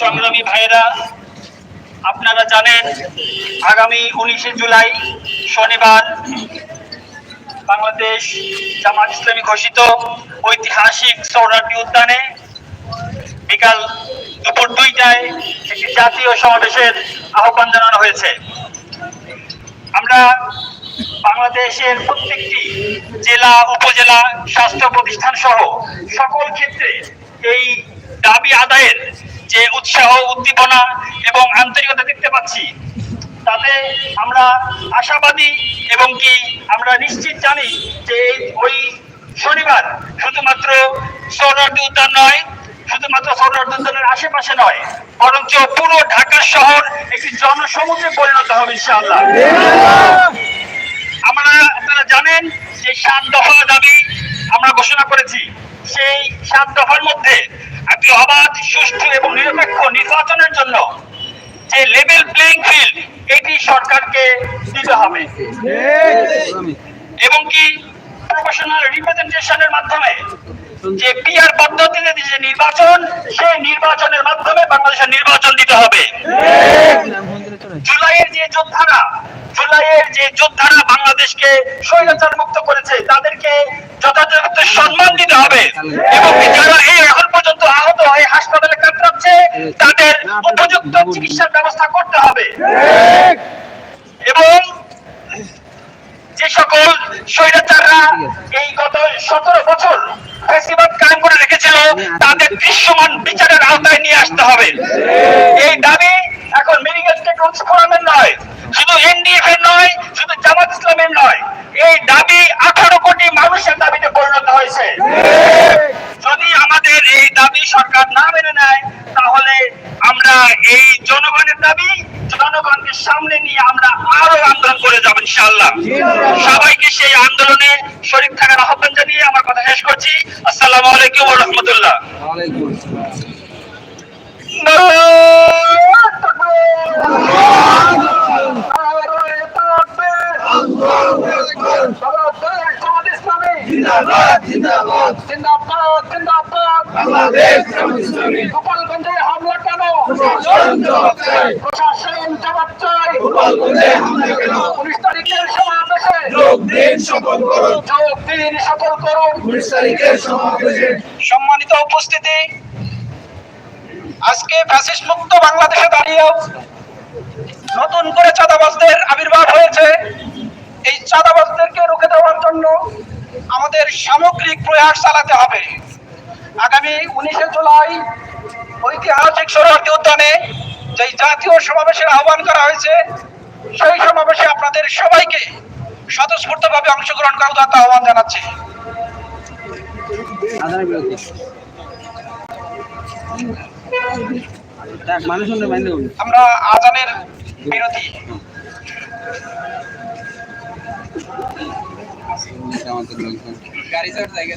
সংগ্রামী ভাইয়েরা, আপনারা জানেন আগামী উনিশে জুলাই শনিবার বাংলাদেশ জামাত ইসলামী ঘোষিত ঐতিহাসিক সৌরাটি উদ্যানে বিকাল দুপুর দুইটায় একটি জাতীয় সমাবেশের আহ্বান জানানো হয়েছে। আমরা বাংলাদেশের প্রত্যেকটি জেলা, উপজেলা, স্বাস্থ্য প্রতিষ্ঠান সহ সকল ক্ষেত্রে এই দাবি আদায়ের যে উৎসাহ, উদ্দীপনা এবং আন্তরিকতা দেখতে পাচ্ছি, তাতে আমরা আশাবাদী এবং কি আমরা নিশ্চিত জানি যে ওই শনিবার শুধুমাত্র সৌরাটি উদ্যান নয়, শুধুমাত্র সৌরাটি উদ্যানের আশেপাশে নয়, বরঞ্চ পুরো ঢাকা শহর একটি জনসমুদ্রে পরিণত হবে ইনশাআল্লাহ। আমরা, আপনারা জানেন, যে সাত দফা দাবি আমরা ঘোষণা করেছি, সেই সাত দফার মধ্যে একটি অবাধ সুষ্ঠু এবং নিরপেক্ষ নির্বাচনের জন্য যে লেভেল প্লেইং ফিল্ড এটি সরকারকে দিতে হবে। এবং কি প্রফেশনাল রিপ্রেজেন্টেশনের মাধ্যমে যে পিআর পদ্ধতিতে যে নির্বাচন, সেই নির্বাচনের মাধ্যমে বাংলাদেশের নির্বাচন দিতে হবে। জুলাইয়ের যে যোদ্ধারা, জুলাইয়ের যে যোদ্ধারা বাংলাদেশকে স্বৈরাচার মুক্ত করেছে, তাদেরকে যথাযথ সম্মান দিতে হবে। এবং যারা এই এখন আহত হয়ে হাসপাতালে কাতরাচ্ছে তাদের উপযুক্ত চিকিৎসার ব্যবস্থা করতে হবে এবং যে সকল স্বৈরাচাররা এই গত সতেরো বছর ফেসিবাদ কায়েম করে রেখেছিল তাদের দৃশ্যমান বিচারের আওতায় নিয়ে আসতে হবে এই দাবি এখন মেডিকেল টেকনোলজি ফোরামের নয় শুধু এনডিএফ এর নয় শুধু জামাত ইসলামের নয় এই দাবি আঠারো কোটি মানুষের দাবিতে পরিণত হয়েছে যদি আমাদের এই দাবি সরকার না মেনে নেয় তাহলে আমরা এই জনগণের দাবি জনগণকে সামনে নিয়ে আমরা আরও আন্দোলন করে যাব ইনশাআল্লাহ। সবাইকে সেই আন্দোলনে শরীর থাকার আহ্বান জানিয়ে আমার কথা শেষ করছি। আসসালামু আলাইকুম রাহমাতুল্লাহ। জিন্দাবাদ জিন্দাবাদ। জিন্দাবাদ জিন্দাবাদ। বাংলাদেশ ইসলামী গোপালগঞ্জে হামলা কেন? প্রশাসন জবাব চাই। প্রশাসন জবাব চাই। গোপালগঞ্জে হামলা কেন? উনিশ তারিখের সমাবেশে। যোগ দিন শপথ করুন। যোগ দিন সফল করুন। উনিশ তারিখের সমাবেশে। সম্মানিত উপস্থিতি আজকে ফ্যাসিস্ট মুক্ত বাংলাদেশে দাঁড়িয়েও নতুন করে চাঁদাবাজদের আবির্ভাব হয়েছে। এই চাঁদাবাজদেরকে রুখে দেওয়ার জন্য আমাদের সামগ্রিক প্রয়াস চালাতে হবে। আগামী উনিশে জুলাই ঐতিহাসিক সরোয়ার্দী উদ্যানে যে জাতীয় সমাবেশের আহ্বান করা হয়েছে সেই সমাবেশে আপনাদের সবাইকে স্বতঃস্ফূর্তভাবে অংশগ্রহণ করার উদাত্ত আহ্বান জানাচ্ছি। আমরা আজানের বিরতি। আমাদের লোকজন গাড়ি চার জায়গা